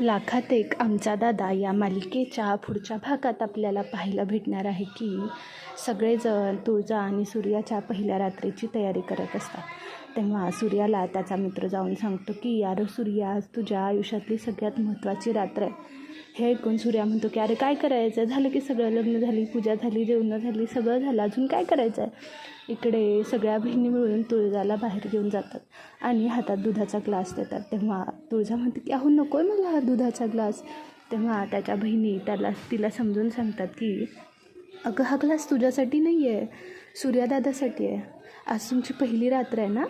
लाखात एक आमचा दादा या मालिकेच्या पुढच्या भागात आपल्याला पाहायला भेटणार आहे की सगळेजण तुळजा आणि सूर्याच्या पहिल्या रात्रीची तयारी करत असतात. तेव्हा सूर्याला त्याचा मित्र जाऊन सांगतो की यार सूर्या आज तुझ्या आयुष्यातली सगळ्यात महत्त्वाची रात्र आहे. हे ऐकून सूर्या म्हणतो की अरे काय करायचं झालं की सगळं लग्न झाली पूजा झाली जेवणं झाली सगळं झालं. अजून काय करायचं आहे इकडे सगळ्या बहिणी मिळून तुळजाला बाहेर घेऊन जातात आणि हातात दुधाचा ग्लास देतात. तेव्हा तुळजा म्हणते की अहो नको आहे मला हा दुधाचा ग्लास. तेव्हा त्याच्या बहिणी त्याला तिला समजून सांगतात की अगं हा ग्लास तुझ्यासाठी नाही आहे सूर्यादादासाठी आहे. आज तुमची पहिली रात्र आहे ना?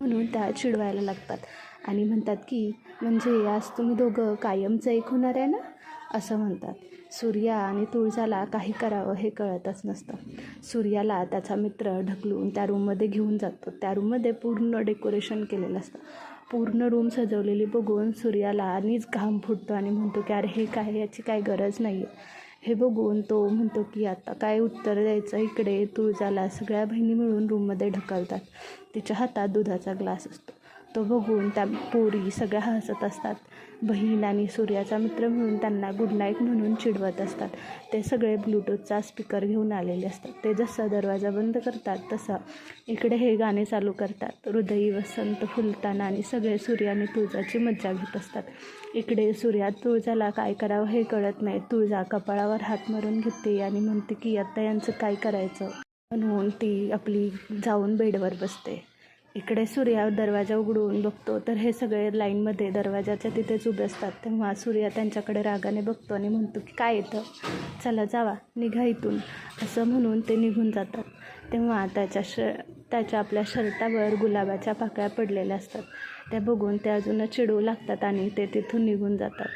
म्हणून त्या चिडवायला लागतात. आणि म्हणतात की म्हणजे आज तुम्ही दोघं कायमचं एक होणार आहे ना? असं म्हणतात. सूर्या आणि तुळजाला काही करावं हे कळतच नसतं. सूर्याला त्याचा मित्र ढकलून त्या रूममध्ये घेऊन जातो. त्या रूममध्ये पूर्ण डेकोरेशन केलेलं असतं. पूर्ण रूम सजवलेली बघून सूर्याला आणिच घाम फुटतो आणि म्हणतो की अरे हे काय? याची काय गरज नाही आहे हे बघून तो म्हणतो की आता काय उत्तर द्यायचं? इकडे तुळजाला सगळ्या बहिणी मिळून रूममध्ये ढकलतात. तिच्या हातात दुधाचा ग्लास असतो. तो बघून त्या पोरी सगळ्या हसत असतात. बहीण आणि सूर्याचा मित्र म्हणून त्यांना गुड नाईट म्हणून चिडवत असतात. ते सगळे ब्लूटूथचा स्पीकर घेऊन आलेले असतात. ते जसा दरवाजा बंद करतात तसा इकडे हे गाणे चालू करतात. हृदयी वसंत फुलताना आणि सगळे सूर्य आणि तुळजाची मज्जा घेत असतात. इकडे सूर्या तुळजाला काय करावं हे कळत नाही. तुळजा कपाळावर हात मारून घेते आणि म्हणते की आता यांचं काय करायचं? म्हणून ती आपली जाऊन बेडवर बसते. इकडे सूर्या दरवाजा उघडून बघतो. तर हे सगळे लाईनमध्ये दरवाजाच्या तिथेच उभे असतात. तेव्हा सूर्या त्यांच्याकडे रागाने बघतो आणि म्हणतो की काय येतं चला जावा निघा इथून. असं म्हणून ते निघून जातात. तेव्हा त्याच्या श त्याच्या आपल्या शर्टावर गुलाबाच्या पाकळ्या पडलेल्या असतात. त्या बघून ते अजूनच चिडवू लागतात आणि ते तिथून निघून जातात.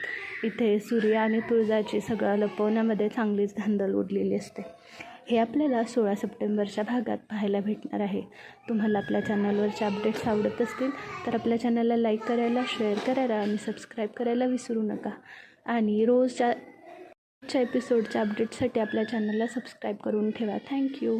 इथे सूर्या आणि तुळजाची सगळं लपवण्यामध्ये चांगलीच धांदल उडलेली असते. हे आपल्याला सोळा सप्टेंबरच्या भागात पाहायला भेटणार आहे. तुम्हाला आपल्या चॅनलवरचे अपडेट्स आवडत असतील तर आपल्या चॅनलला लाईक करायला शेअर करायला आणि सबस्क्राईब करायला विसरू नका. आणि रोजच्या एपिसोडच्या अपडेटसाठी आपल्या चॅनलला सबस्क्राईब करून ठेवा. थँक्यू